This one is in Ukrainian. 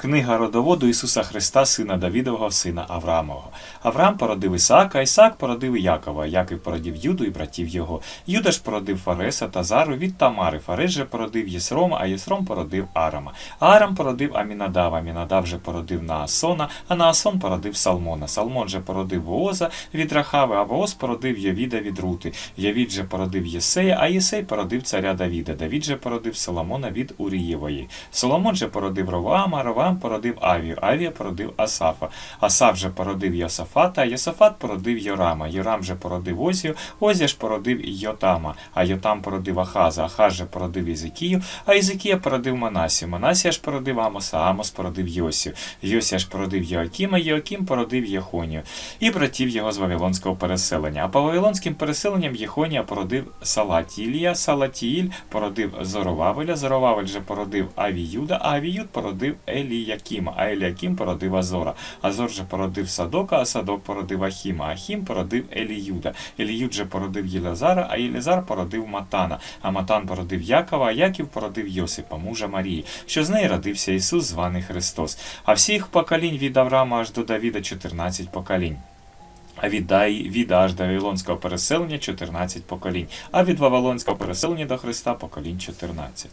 Книга родоводу Ісуса Христа, сина Давідового, сина Авраамового. Авраам породив Ісаака, Ісаак породив Якова, Яків породив Юду і братів його. Юда ж породив Фареса та Зару від Тамари. Фарес же породив Єсрома, а Єсром породив Арама. Арам породив Амінадава, Амінадав же породив Наасона, а Наасон породив Салмона. Салмон же породив Вооза від Рахави, а Вооз породив Йовіда від Рути. Йовід же породив Єсея, а Єсей породив царя Давіда. Давід же породив Соломона від Урієвої. Соломон же породив Роваама, Роваам породив Авію, Авія породив Асафа. Асаф же породив Йосафата, Йосафат породив Йорама. Йорам же породив Озію, Озія ж породив Йотама, а Йотам породив Ахаза, Ахаз же породив Ізикію, а Ізикія породив Манасію. Манасія ж породив Амоса, Амос породив Йосію. Йосія ж породив Йоакіма, Йоакім породив Єхонію і братів його з Вавилонського переселення. А по Вавилонським переселенням Єхонія породив Салатілія, Салатіїль породив Зоровавеля, Зоровавель же породив Авіюда, а Авіюд породив Еліякіма, а Еліякім породив Азора. Азор же породив Садока, а Садок породив Ахіма, Ахім породив Еліюда. Еліюд же породив Єлазара, а Єлазар породив Матана, а Матан породив Якова, а Яків породив Йосипа, мужа Марії, що з неї родився Ісус, званий Христос. А всіх поколінь від Авраама аж до Давіда 14 поколінь. А від, від аж до Вавилонського переселення 14 поколінь, а від Вавилонського переселення до Христа поколінь 14.